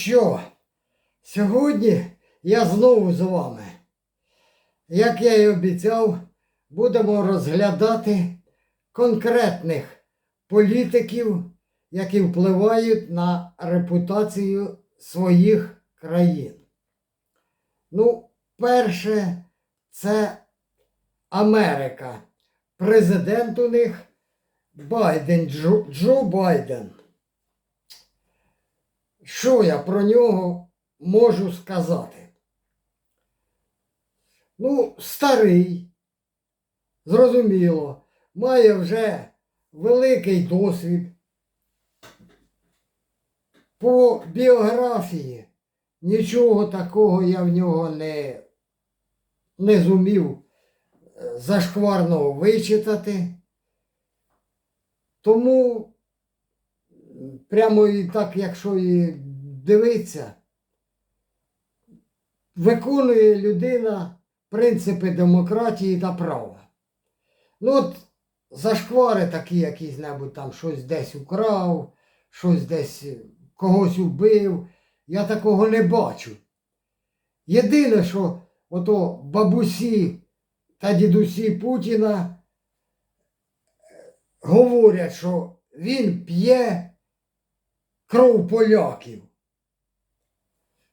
що, сьогодні я знову з вами. Як я і обіцяв, будемо розглядати конкретних політиків, які впливають на репутацію своїх країн. Ну, перше, це Америка. Президент у них Байден, Джо, Джо Байден. Що я про нього можу сказати? Ну, старий, зрозуміло, має вже великий досвід. По біографії нічого такого я в нього не, не зумів е, зашкварного вичитати. Тому прямо і так, якщо і дивитися, виконує людина принципи демократії та права. Ну от зашквари такі якісь небудь там щось десь украв, щось десь е, когось убив. Я такого не бачу. Єдине, що ото бабусі та дідусі Путіна е, говорять, що він п'є кров поляків.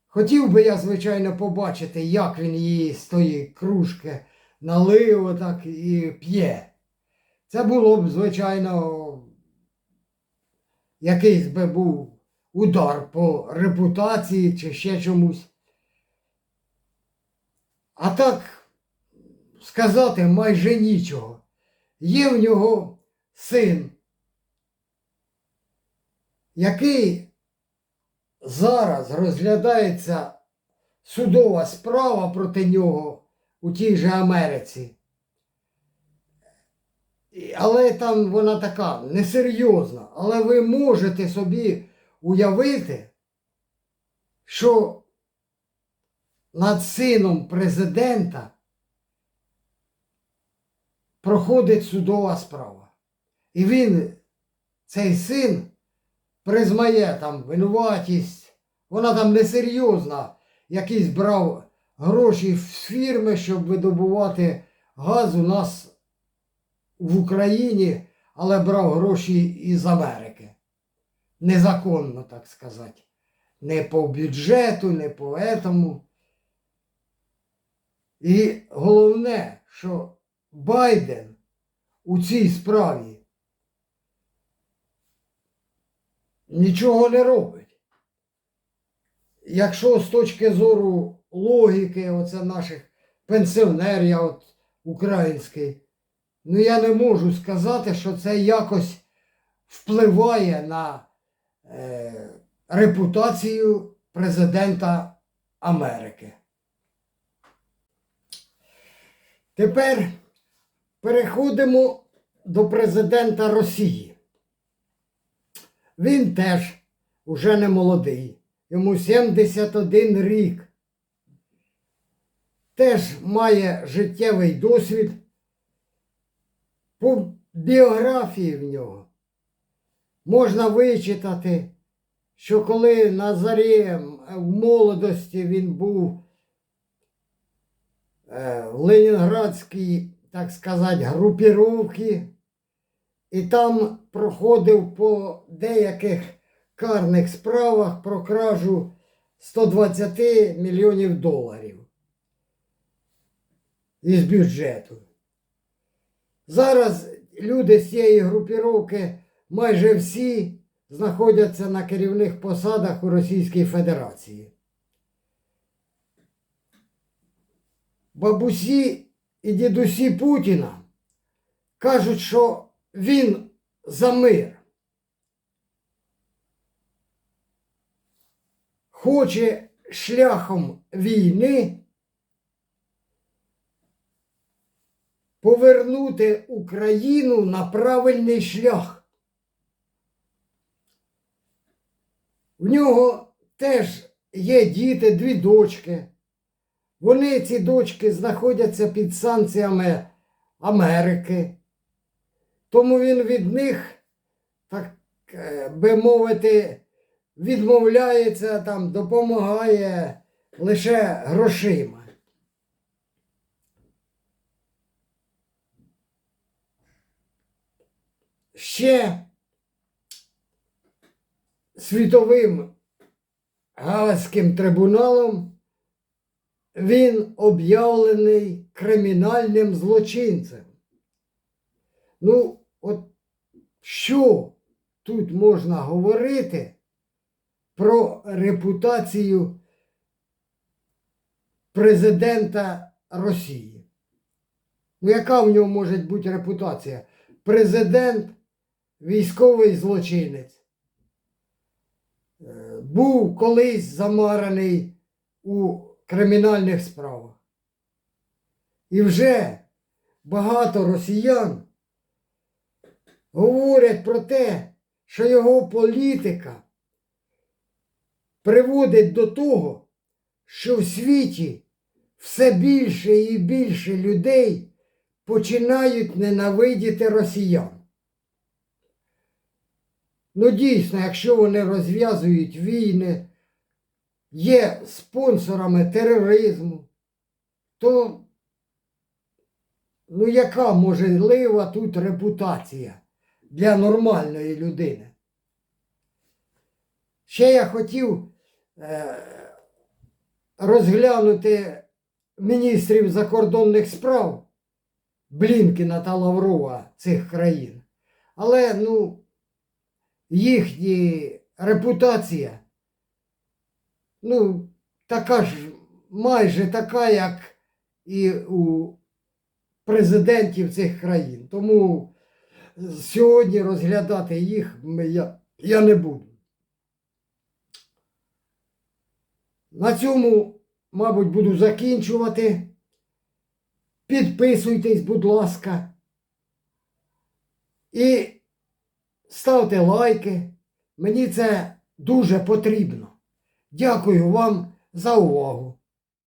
Хотів би я, звичайно, побачити, як він її з тої кружки налив отак і п'є. Це було б, звичайно, якийсь би був удар по репутації чи ще чомусь. А так сказати майже нічого. Є в нього син, який зараз розглядається судова справа проти нього у тій же Америці. Але там вона така несерйозна. Але ви можете собі уявити, що над сином президента проходить судова справа. І він, цей син, признає там винуватість, вона там несерйозна, якийсь брав гроші з фірми, щоб видобувати газ у нас в Україні, але брав гроші із Америки. Незаконно, так сказати. Не по бюджету, не по етому. І головне, що Байден у цій справі нічого не робить. Якщо з точки зору логіки, оце наших пенсіонерів от, український, ну я не можу сказати, що це якось впливає на е, репутацію президента Америки. Тепер переходимо до президента Росії. Він теж уже не молодий, йому 71 рік. Теж має життєвий досвід. По біографії в нього можна вичитати, що коли на зарі в молодості він був е, в Ленінградській, так сказати, групіровці, і там проходив по деяких карних справах про кражу 120 мільйонів доларів із бюджету. Зараз люди з цієї групіровки майже всі знаходяться на керівних посадах у Російській Федерації. Бабусі і дідусі Путіна кажуть, що він за мир. Хоче шляхом війни повернути Україну на правильний шлях. В нього теж є діти, дві дочки. Вони, ці дочки, знаходяться під санкціями Америки. Тому він від них, так е, би мовити, відмовляється там, допомагає лише грошима. Ще світовим Гаазьким трибуналом він об'явлений кримінальним злочинцем. Ну, от що тут можна говорити про репутацію президента Росії? Ну, яка в нього може бути репутація? Президент військовий злочинець. Е, Був колись замараний у кримінальних справах. І вже багато росіян говорять про те, що його політика приводить до того, що в світі все більше і більше людей починають ненавидіти росіян. Ну, дійсно, якщо вони розв'язують війни, є спонсорами тероризму, то ну, яка можлива тут репутація для нормальної людини? Ще я хотів е, розглянути міністрів закордонних справ Блінкіна та Лаврова цих країн. Але ну, їхня репутація, ну, така ж, майже така, як і у президентів цих країн. Тому сьогодні розглядати їх я, я не буду. На цьому, мабуть, буду закінчувати. Підписуйтесь, будь ласка. І ставте лайки. Мені це дуже потрібно. Дякую вам за увагу.